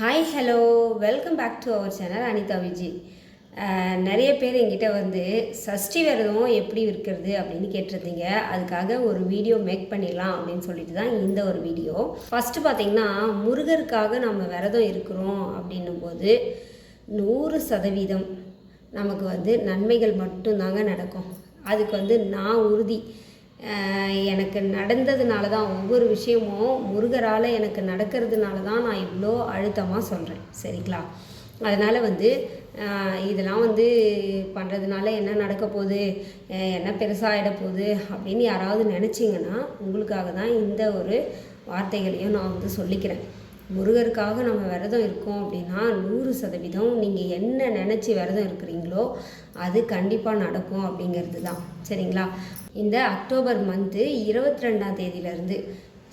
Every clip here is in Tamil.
Hi hello welcome back to our channel Anitha Viji நிறைய பேர் எங்கிட்ட வந்து சஷ்டி விரதம் எப்படி இருக்கிறது அப்படின்னு கேட்டிருந்தீங்க. அதுக்காக ஒரு வீடியோ மேக் பண்ணிடலாம் அப்படின்னு சொல்லிட்டு தான் இந்த ஒரு வீடியோ ஃபஸ்ட்டு பார்த்தீங்கன்னா முருகருக்காக நம்ம விரதம் இருக்கிறோம் அப்படின்னும் போது நூறு சதவீதம் நமக்கு வந்து நன்மைகள் மட்டும்தாங்க நடக்கும். அதுக்கு வந்து நான் உறுதி. எனக்கு நடந்ததுனால தான் ஒவ்வொரு விஷயமும் முருகரால் எனக்கு நடக்கிறதுனால தான் நான் இவ்வளோ அழுத்தமாக சொல்கிறேன் சரிங்களா? அதனால் வந்து இதெல்லாம் வந்து பண்ணுறதுனால என்ன நடக்க போகுது? என்ன பெருசாகிட போகுது? அப்படின்னு யாராவது நினச்சிங்கன்னா உங்களுக்காக தான் இந்த ஒரு வார்த்தைகளையும் நான் வந்து சொல்லிக்கிறேன். முருகருக்காக நம்ம விரதம் இருக்கோம் அப்படின்னா நூறு சதவீதம் நீங்கள் என்ன நினச்சி விரதம் இருக்கிறீங்களோ அது கண்டிப்பாக நடக்கும் அப்படிங்கிறது தான். சரிங்களா? இந்த அக்டோபர் மந்த்து இருபத்தி ரெண்டாம் தேதியிலேருந்து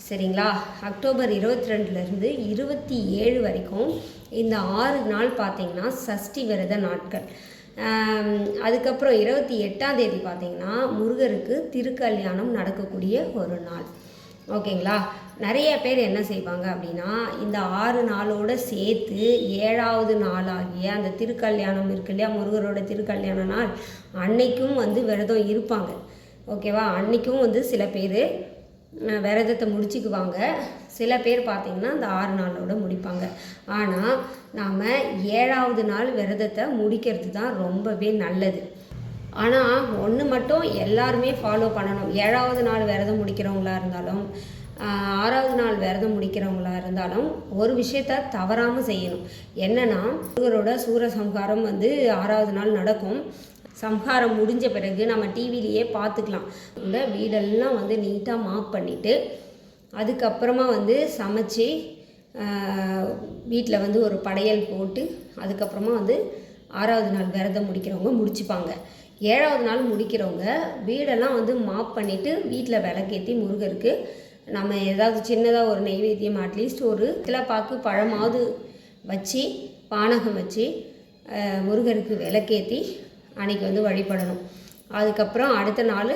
சரிங்களா? அக்டோபர் இருபத்தி ரெண்டுலேருந்து இருபத்தி ஏழு வரைக்கும் இந்த ஆறு நாள் பார்த்தீங்கன்னா சஷ்டி விரத நாட்கள். அதுக்கப்புறம் இருபத்தி எட்டாம் தேதி பார்த்தீங்கன்னா முருகருக்கு திருக்கல்யாணம் நடக்கக்கூடிய ஒரு நாள். ஓகேங்களா? நிறைய பேர் என்ன செய்வாங்க அப்படின்னா இந்த ஆறு நாளோட சேர்த்து ஏழாவது நாளாகிய அந்த திருக்கல்யாணம் இருக்கு இல்லையா முருகரோட திருக்கல்யாண நாள் அன்னைக்கும் வந்து விரதம் இருப்பாங்க. ஓகேவா அன்னைக்கும் வந்து சில பேர் விரதத்தை முடிச்சுக்குவாங்க. சில பேர் பார்த்திங்கன்னா அந்த ஆறு நாளோட முடிப்பாங்க. ஆனால் நாம் ஏழாவது நாள் விரதத்தை முடிக்கிறது தான் ரொம்பவே நல்லது. ஆனால் ஒன்று மட்டும் எல்லாருமே ஃபாலோ பண்ணணும். ஏழாவது நாள் விரதம் முடிக்கிறவங்களா இருந்தாலும் ஆறாவது நாள் விரதம் முடிக்கிறவங்களா இருந்தாலும் ஒரு விஷயத்த தவறாமல் செய்யணும். என்னென்னா முருகரோட சூரசம்ஹாரம் வந்து ஆறாவது நாள் நடக்கும். சம்ஹாரம் முடிஞ்ச பிறகு நம்ம டிவிலேயே பார்த்துக்கலாம். இந்த வீடெல்லாம் வந்து நீட்டாக மாப் பண்ணிவிட்டு அதுக்கப்புறமா வந்து சமைச்சு வீட்டில் வந்து ஒரு படையல் போட்டு அதுக்கப்புறமா வந்து ஆறாவது நாள் விரதம் முடிக்கிறவங்க முடிச்சுப்பாங்க. ஏழாவது நாள் முடிக்கிறவங்க வீடெல்லாம் வந்து மாப் பண்ணிவிட்டு வீட்டில் விளக்கேற்றி முருகருக்கு நம்ம ஏதாவது சின்னதாக ஒரு நெய்வேத்தியம் அட்லீஸ்ட் ஒரு கிளப்பாக்கு பழமாவது வச்சு பானகம் வச்சு முருகனுக்கு முருகருக்கு விளக்கேற்றி அன்னைக்கு வந்து வழிபடணும். அதுக்கப்புறம் அடுத்த நாள்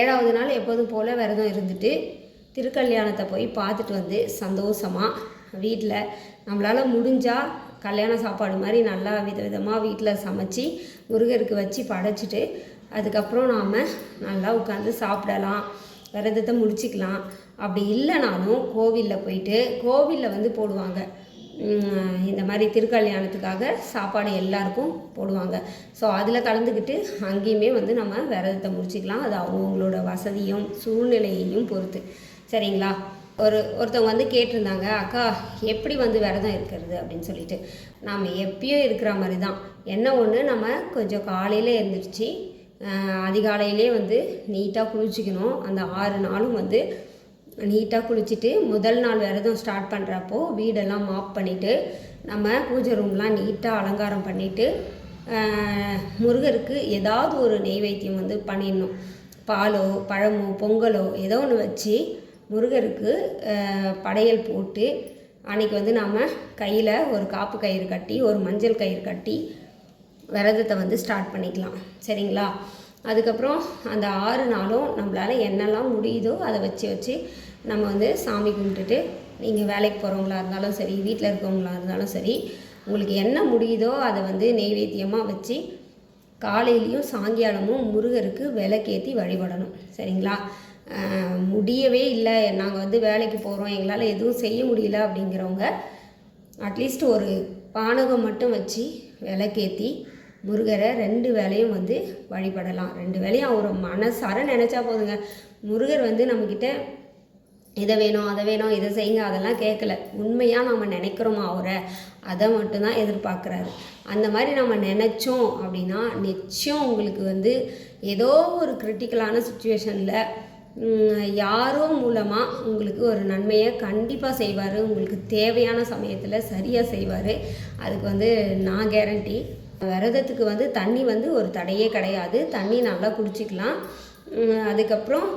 ஏழாவது நாள் எப்போதும் போல் விரதம் இருந்துட்டு திருக்கல்யாணத்தை போய் பார்த்துட்டு வந்து சந்தோஷமாக வீட்டில் நம்மளால் முடிஞ்சால் கல்யாண சாப்பாடு மாதிரி நல்லா விதவிதமாக வீட்டில் சமைச்சு முருகருக்கு வச்சு படைச்சிட்டு அதுக்கப்புறம் நாம் நல்லா உட்காந்து சாப்பிடலாம். விரதத்தை முடிச்சுக்கலாம். அப்படி இல்லைனாலும் கோவிலில் போயிட்டு கோவிலில் வந்து போடுவாங்க. இந்த மாதிரி திருக்கல்யாணத்துக்காக சாப்பாடு எல்லாருக்கும் போடுவாங்க. ஸோ அதில் கலந்துக்கிட்டு அங்கேயுமே வந்து நம்ம விரதத்தை முடிச்சுக்கலாம். அது அவங்கவுங்களோட வசதியும் சூழ்நிலையையும் பொறுத்து. சரிங்களா? ஒரு ஒருத்தவங்க வந்து கேட்டிருந்தாங்க அக்கா எப்படி வந்து விரதம் இருக்கிறது? அப்படின்னு சொல்லிட்டு. நாம் எப்பயும் இருக்கிற மாதிரி தான் என்ன ஒன்று நம்ம கொஞ்சம் காலையில் எழுந்திரிச்சு அதிகாலையிலே வந்து நீட்டாக குளிச்சுக்கணும். அந்த ஆறு நாளும் வந்து நீட்டாக குளிச்சுட்டு முதல் நாள் விரதம் ஸ்டார்ட் பண்ணுறப்போ வீடெல்லாம் மாப் பண்ணிவிட்டு நம்ம பூஜை ரூம்லாம் நீட்டாக அலங்காரம் பண்ணிவிட்டு முருகருக்கு ஏதாவது ஒரு நெய்வேத்தியம் வந்து பண்ணிடணும். பாலோ பழமோ பொங்கலோ ஏதோ ஒன்று வச்சு முருகருக்கு படையல் போட்டு அன்னைக்கு வந்து நாம் கையில் ஒரு காப்பு கயிறு கட்டி ஒரு மஞ்சள் கயிறு கட்டி விரதத்தை வந்து ஸ்டார்ட் பண்ணிக்கலாம். சரிங்களா? அதுக்கப்புறம் அந்த ஆறு நாளும் நம்மளால் என்னெல்லாம் முடியுதோ அதை வச்சு வச்சு நம்ம வந்து சாமி கும்பிட்டுட்டு நீங்கள் வேலைக்கு போகிறவங்களா இருந்தாலும் சரி வீட்டில் இருக்கவங்களா இருந்தாலும் சரி உங்களுக்கு என்ன முடியுதோ அதை வந்து நெய்வேத்தியமாக வச்சு காலையிலையும் சாயங்காலமும் முருகருக்கு விளக்கேற்றி வழிபடணும். சரிங்களா? முடியவே இல்லை. நாங்கள் வந்து வேலைக்கு போகிறோம் எங்களால் எதுவும் செய்ய முடியல அப்படிங்கிறவங்க அட்லீஸ்ட் ஒரு பானகம் மட்டும் வச்சு விளக்கேற்றி முருகரை ரெண்டு வேலையும் வந்து வழிபடலாம். ரெண்டு வேலையும் அவர் மனசார நினச்சா போதுங்க. முருகர் வந்து நம்மக்கிட்ட இதை வேணும் அதை வேணும் இதை செய்யுங்க அதெல்லாம் கேட்கல. உண்மையாக நம்ம நினைக்கிறோமா அவரை அதை மட்டும்தான் எதிர்பார்க்குறாரு. அந்த மாதிரி நம்ம நினச்சோம் அப்படின்னா நிச்சயம் உங்களுக்கு வந்து ஏதோ ஒரு கிரிட்டிக்கலான சுச்சுவேஷனில் யாரோ மூலமாக உங்களுக்கு ஒரு நன்மையை கண்டிப்பாக செய்வார். உங்களுக்கு தேவையான சமயத்தில் சரியாக செய்வார். அதுக்கு வந்து நான் கேரண்டி விரதத்துக்கு வந்து தண்ணி வந்து ஒரு தடையே கிடையாது. தண்ணி நல்லா குடிச்சிக்கலாம். அதுக்கப்புறம்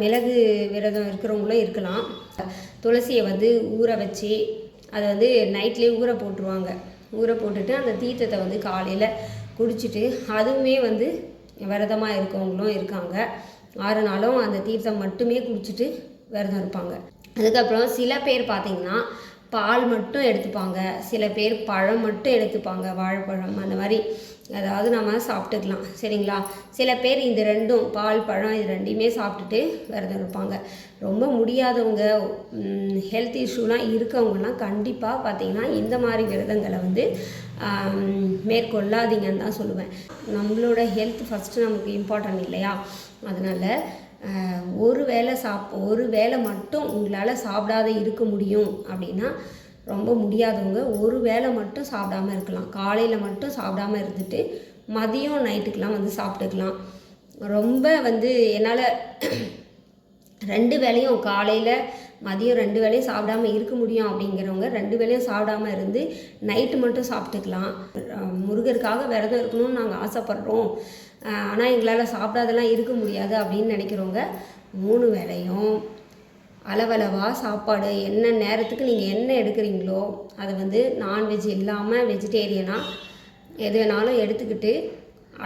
மிளகு விரதம் இருக்கிறவங்களும் இருக்கலாம். துளசியை வந்து ஊற வச்சு அதை வந்து நைட்லேயே ஊற போட்டுருவாங்க. ஊற போட்டுட்டு அந்த தீர்த்தத்தை வந்து காலையில் குடிச்சிட்டு அதுவுமே வந்து விரதமாக இருக்கவங்களும் இருக்காங்க. ஆறு நாளும் அந்த தீர்த்தம் மட்டுமே குடிச்சிட்டு விரதம் இருப்பாங்க. அதுக்கப்புறம் சில பேர் பார்த்தீங்கன்னா பால் மட்டும் எடுத்துப்பாங்க. சில பேர் பழம் மட்டும் எடுத்துப்பாங்க. வாழைப்பழம் அந்த மாதிரி அதாவது நம்ம சாப்பிட்டுக்கலாம். சரிங்களா? சில பேர் இந்த ரெண்டும் பால் பழம் இது ரெண்டையுமே சாப்பிட்டுட்டு விரதம் இருப்பாங்க. ரொம்ப முடியாதவங்க ஹெல்த் இஷ்யூலாம் இருக்கவங்கலாம் கண்டிப்பாக பார்த்தீங்கன்னா இந்த மாதிரி விரதங்களை வந்து மேற்கொள்ளாதீங்கன்னு தான் சொல்லுவேன். நம்மளோட ஹெல்த் ஃபஸ்ட்டு நமக்கு இம்பார்ட்டன்ட் இல்லையா? அதனால் ஒரு வேளை சாப் ஒரு வேளை மட்டும் உங்களால் சாப்பிடாத இருக்க முடியும் அப்படின்னா ரொம்ப முடியாதவங்க ஒரு வேளை மட்டும் சாப்பிடாம இருக்கலாம். காலையில் மட்டும் சாப்பிடாம இருந்துட்டு மதியம் நைட்டுக்கெலாம் வந்து சாப்பிட்டுக்கலாம். ரொம்ப வந்து என்னால் ரெண்டு வேளையும் காலையில் மதியம் ரெண்டு வேளையும் சாப்பிடாம இருக்க முடியும் அப்படிங்கிறவங்க ரெண்டு வேளையும் சாப்பிடாம இருந்து நைட்டு மட்டும் சாப்பிட்டுக்கலாம். முருகருக்காக விரதம் இருக்கணும்னு நாங்கள் ஆசைப்பட்றோம். ஆனால் எங்களால் சாப்பிடாதெல்லாம் இருக்க முடியாது அப்படின்னு நினைக்கிறவங்க மூணு வேளையும் அளவளவாக சாப்பாடு என்ன நேரத்துக்கு நீங்கள் என்ன எடுக்கிறீங்களோ அதை வந்து நான்வெஜ் இல்லாமல் வெஜிடேரியனாக எது வேணாலும் எடுத்துக்கிட்டு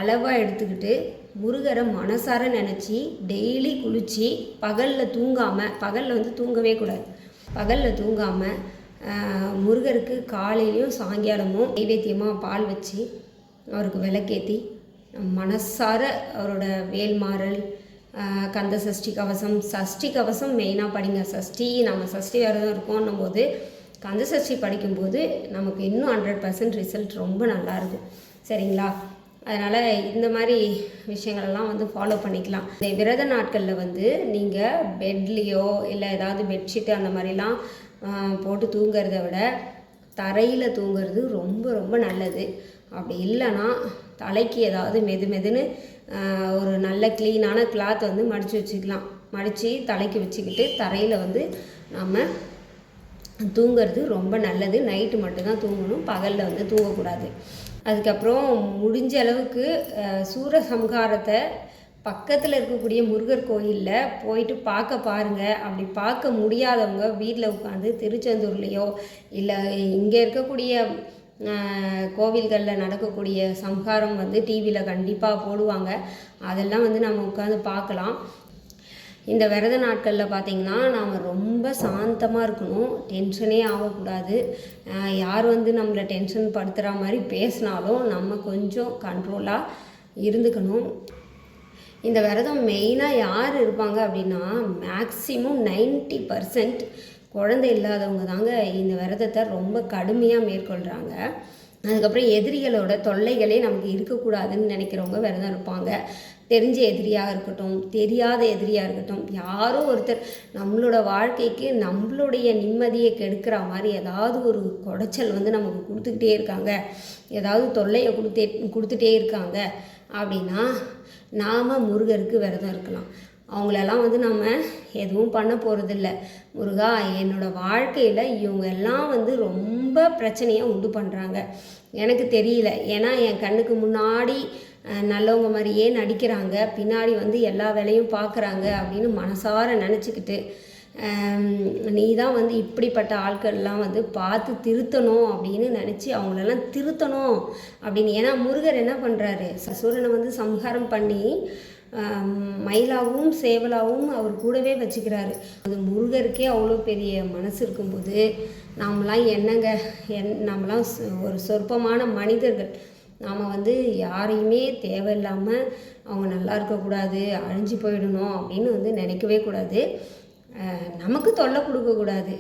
அளவாக எடுத்துக்கிட்டு முருகரை மனசார நினச்சி டெய்லி குளித்து பகலில் தூங்காமல் பகலில் வந்து தூங்கவே கூடாது. பகலில் தூங்காமல் முருகருக்கு காலையிலையும் சாயங்காலமும் நைவேத்தியமாக பால் வச்சு அவருக்கு விளக்கேற்றி மனசார அவரோட வேல்மாறல் கந்த சஷ்டி கவசம். சஷ்டி கவசம் மெயினாக படிங்க. சஷ்டி நம்ம சஷ்டி விரதம் இருக்கோன்னும் போது கந்த சஷ்டி படிக்கும்போது நமக்கு இன்னும் ஹண்ட்ரட் பர்சன்ட் ரிசல்ட் ரொம்ப நல்லாயிருக்கும் சரிங்களா? அதனால் இந்த மாதிரி விஷயங்களெல்லாம் வந்து ஃபாலோ பண்ணிக்கலாம். இந்த விரத நாட்களில் வந்து நீங்கள் பெட்லேயோ இல்லை ஏதாவது பெட்ஷீட்டு அந்த மாதிரிலாம் போட்டு தூங்குறத விட தரையில் தூங்குறது ரொம்ப ரொம்ப நல்லது. அப்படி இல்லைன்னா தலைக்கு ஏதாவது மெது மெதுன்னு ஒரு நல்ல க்ளீனான கிளாத் வந்து மடித்து வச்சுக்கலாம். மடித்து தலைக்கு வச்சுக்கிட்டு தரையில் வந்து நம்ம தூங்குறது ரொம்ப நல்லது. நைட்டு மட்டும்தான் தூங்கணும். பகலில் வந்து தூங்கக்கூடாது. அதுக்கப்புறம் முடிஞ்ச அளவுக்கு அஹ், சூரசம்ஹாரத்தை பக்கத்தில் இருக்கக்கூடிய முருகர் கோயிலில் போயிட்டு பார்க்க பாருங்கள் அப்படி பார்க்க முடியாதவங்க வீட்டில் உட்காந்து திருச்செந்தூர்லேயோ இல்லை இங்கே இருக்கக்கூடிய கோவில்களில் நடக்கக்கூடிய சம்ஹாரம் வந்து டிவியில் கண்டிப்பாக போடுவாங்க. அதெல்லாம் வந்து நம்ம உட்காந்து பார்க்கலாம். இந்த விரத நாட்களில் பார்த்திங்கன்னா நாம் ரொம்ப சாந்தமாக இருக்கணும். டென்ஷனே ஆகக்கூடாது. யார் வந்து நம்மளை டென்ஷன் படுத்துகிற மாதிரி பேசினாலும் நம்ம கொஞ்சம் கண்ட்ரோலாக இருந்துக்கணும். இந்த விரதம் மெயினாக யார் இருப்பாங்க அப்படின்னா மேக்ஸிமம் 90% பர்சன்ட் குழந்தை இல்லாதவங்க தாங்க இந்த விரதத்தை ரொம்ப கடுமையாக மேற்கொள்கிறாங்க அதுக்கப்புறம் எதிரிகளோட தொல்லைகளே நமக்கு இருக்கக்கூடாதுன்னு நினைக்கிறவங்க விரதம் இருப்பாங்க. தெரிஞ்ச எதிரியாக இருக்கட்டும் தெரியாத எதிரியாக இருக்கட்டும் யாரோ ஒருத்தர் நம்மளோட வாழ்க்கைக்கு நம்மளுடைய நிம்மதியை கெடுக்கிற மாதிரி ஏதாவது ஒரு குடைச்சல் வந்து நமக்கு கொடுத்துக்கிட்டே இருக்காங்க. ஏதாவது தொல்லையை கொடுத்தே கொடுத்துட்டே இருக்காங்க. அப்படின்னா நாம் முருகருக்கு விரதம் இருக்கலாம். அவங்களெல்லாம் வந்து நம்ம எதுவும் பண்ண போகிறதில்ல முருகா என்னோடய வாழ்க்கையில் இவங்க எல்லாம் வந்து ரொம்ப பிரச்சனையை உண்டு பண்ணுறாங்க எனக்கு தெரியல. ஏன்னா என் கண்ணுக்கு முன்னாடி நல்லவங்க மாதிரியே நடிக்கிறாங்க. பின்னாடி வந்து எல்லா வேலையும் பார்க்குறாங்க அப்படின்னு மனசார நினச்சிக்கிட்டு நீ தான் வந்து இப்படிப்பட்ட ஆட்கள்லாம் வந்து பார்த்து திருத்தணும் அப்படின்னு நினச்சி அவங்களெல்லாம் திருத்தணும் அப்படின்னு. ஏன்னா முருகர் என்ன பண்ணுறாரு சசூரனை வந்து சம்ஹாரம் பண்ணி மயிலாகவும் சேவலாகவும் அவர் கூடவே வச்சுக்கிறாரு. அது முருகருக்கே அவ்வளோ பெரிய மனசு இருக்கும்போது நாமெல்லாம் என்னங்க என் நாமெல்லாம் சொ- ஒரு சொற்பமான மனிதர்கள். நாம் வந்து யாரையுமே தேவையில்லாமல் அவங்க நல்லா இருக்கக்கூடாது அழிஞ்சு போயிடணும் அப்படின்னு வந்து நினைக்கவே கூடாது. நமக்கு தொல்லை கொடுக்கக்கூடாது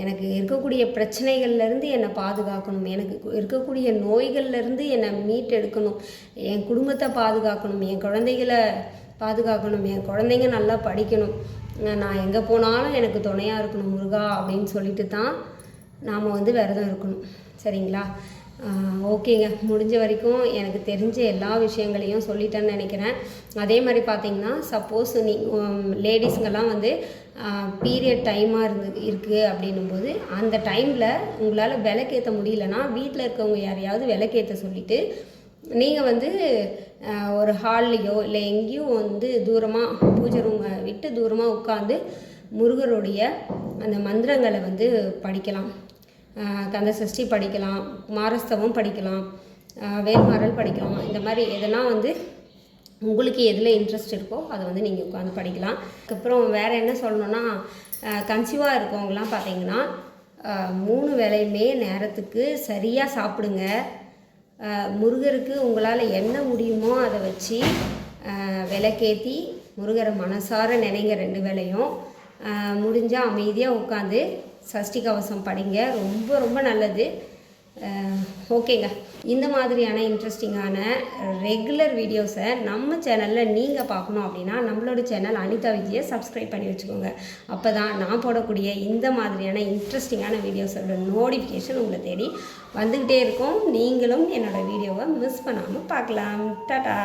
எனக்கு இருக்கக்கூடிய பிரச்சனைகள்லேருந்து என்னை பாதுகாக்கணும். எனக்கு இருக்கக்கூடிய நோய்கள்லேருந்து என்னை மீட்டெடுக்கணும். என் குடும்பத்தை பாதுகாக்கணும். என் குழந்தைகளை பாதுகாக்கணும். என் குழந்தைங்க நல்லா படிக்கணும். நான் எங்கே போனாலும் எனக்கு துணையாக இருக்கணும் முருகா அப்படின்னு சொல்லிட்டு தான் நாம் வந்து விரதம் இருக்கணும். சரிங்களா? ஓகேங்க. முடிஞ்ச வரைக்கும் எனக்கு தெரிஞ்ச எல்லா விஷயங்களையும் சொல்லிட்டேன்னு நினைக்கிறேன். அதே மாதிரி பார்த்தீங்கன்னா சப்போஸ் நீ லேடிஸுங்கெல்லாம் வந்து பீரியட் டைமாக இருந்து இருக்குது அப்படின்னும்போது அந்த டைமில் உங்களால் விளக்கேற்ற முடியலன்னா வீட்டில் இருக்கவங்க யாரையாவது விளக்கேற்ற சொல்லிவிட்டு நீங்கள் வந்து ஒரு ஹால்லையோ இல்லை எங்கேயும் வந்து தூரமாக பூஜை ரூமை விட்டு தூரமாக உட்காந்து முருகருடைய அந்த மந்திரங்களை வந்து படிக்கலாம். கந்த சஷ்டி படிக்கலாம் மாரஸ்தவம் படிக்கலாம் ஆஹ் வேல்மாறல் படிக்கலாம். இந்த மாதிரி எதனா வந்து உங்களுக்கு எதில் இன்ட்ரெஸ்ட் இருக்கோ அதை வந்து நீங்கள் உட்காந்து படிக்கலாம். அதுக்கப்புறம் வேறு என்ன சொல்லணுன்னா கன்சீவாக இருக்கவங்களாம் பார்த்தீங்கன்னா மூணு வேலையுமே நேரத்துக்கு சரியாக சாப்பிடுங்க. முருகருக்கு உங்களால் என்ன முடியுமோ அதை வச்சு விளக்கேற்றி முருகரை மனசார நினைங்க ரெண்டு வேலையும் முடிஞ்சால் அமைதியாக உட்காந்து சஷ்டி கவசம் படிங்க. ரொம்ப ரொம்ப நல்லது. ஓகேங்க. இந்த மாதிரியான இன்ட்ரெஸ்டிங்கான ரெகுலர் வீடியோஸை நம்ம சேனலில் நீங்கள் பார்க்கணும் அப்படின்னா நம்மளோட சேனல் அனிதா விஜயை சப்ஸ்கிரைப் பண்ணி வச்சுக்கோங்க. அப்போ தான் நான் போடக்கூடிய இந்த மாதிரியான இன்ட்ரெஸ்டிங்கான வீடியோஸோட நோட்டிஃபிகேஷன் உங்களை தேடி வந்துக்கிட்டே இருக்கும். நீங்களும் என்னோடய வீடியோவை மிஸ் பண்ணாமல் பார்க்கலாம். டாட்டா